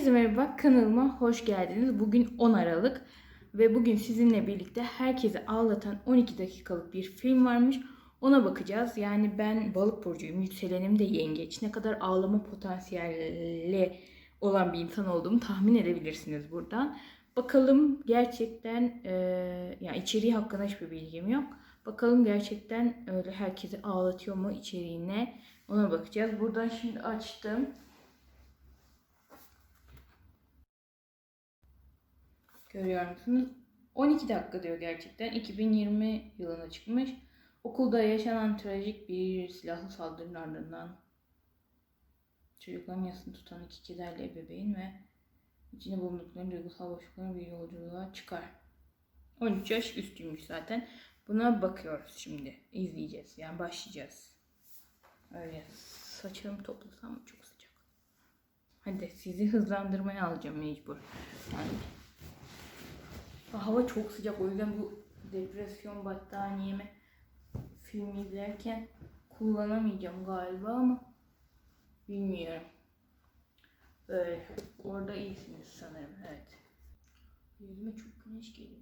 Herkese merhaba, kanalıma hoş geldiniz. Bugün 10 Aralık ve bugün sizinle birlikte herkesi ağlatan 12 dakikalık bir film varmış. Ona bakacağız. Yani ben balık burcuyum, yükselenim de yengeç. Ne kadar ağlama potansiyeli olan bir insan olduğumu tahmin edebilirsiniz buradan. Bakalım gerçekten, e, yani içeriği hakkında hiçbir bilgim yok. Bakalım gerçekten öyle herkesi ağlatıyor mu içeriğine ona bakacağız. Buradan şimdi açtım. Görüyor musunuz? 12 dakika diyor gerçekten. 2020 yılına çıkmış. Okulda yaşanan trajik bir silahlı saldırının ardından çocukların yasını tutan iki kederli ebeveyn ve içinde bulundukları duygusal boşlukların bir yolculuğa çıkar. 13 yaş üstüymüş zaten. Buna bakıyoruz şimdi. İzleyeceğiz. Yani başlayacağız. Öyle saçlarımı toplasam çok sıcak. Hadi sizi hızlandırmaya alacağım mecbur. Yani Hava çok sıcak o yüzden bu depresyon battaniyemi film izlerken kullanamayacağım galiba ama bilmiyorum. Böyle orada iyisiniz sanırım evet. Yüzüme çok güneş geliyor.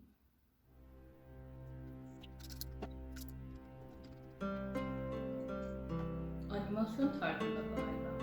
Animasyon tarzında galiba.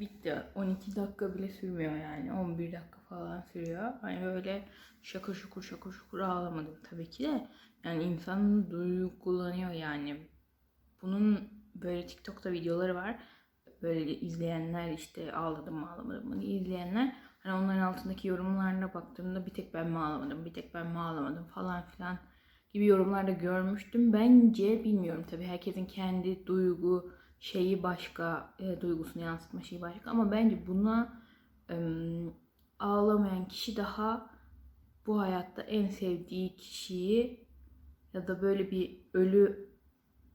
Bitti. 12 dakika bile sürmüyor yani. 11 dakika falan sürüyor. Hani böyle şakır şukur şakır şukur ağlamadım tabii ki de. Yani insan duygulanıyor yani. Bunun böyle TikTok'ta videoları var. Böyle izleyenler işte ağladım mı ağlamadım mı izleyenler. Hani onların altındaki yorumlarına baktığımda bir tek ben mi ağlamadım, bir tek ben mi ağlamadım falan filan gibi yorumlarda görmüştüm. Bence bilmiyorum tabii herkesin kendi duygu şeyi başka, e, duygusunu yansıtma şeyi başka ama bence buna e, ağlamayan kişi daha bu hayatta en sevdiği kişiyi ya da böyle bir ölü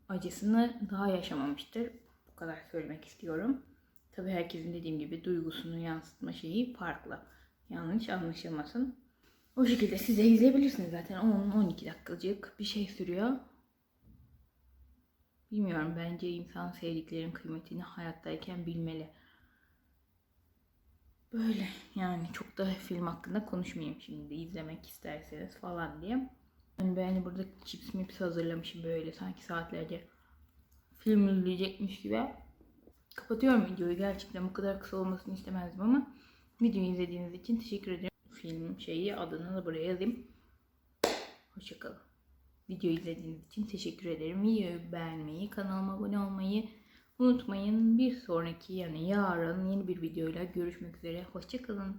acısını daha yaşamamıştır. Bu kadar söylemek istiyorum. Tabii herkesin dediğim gibi duygusunu yansıtma şeyi farklı. Yanlış anlaşılmasın. O şekilde siz de izleyebilirsiniz zaten. 10-12 dakikacık bir şey sürüyor. Bilmiyorum bence insan sevdiklerin kıymetini hayattayken bilmeli. Böyle yani çok da film hakkında konuşmayayım şimdi izlemek isterseniz falan diye. Yani ben burada chips mips hazırlamışım böyle sanki saatlerce film izleyecekmiş gibi. Kapatıyorum videoyu gerçekten bu kadar kısa olmasını istemezdim ama videoyu izlediğiniz için teşekkür ederim. Film şeyi adını da buraya yazayım. Hoşçakalın. Video izlediğiniz için teşekkür ederim. Videoyu beğenmeyi, kanalıma abone olmayı unutmayın. Bir sonraki yani yarın yeni bir videoyla görüşmek üzere. Hoşçakalın.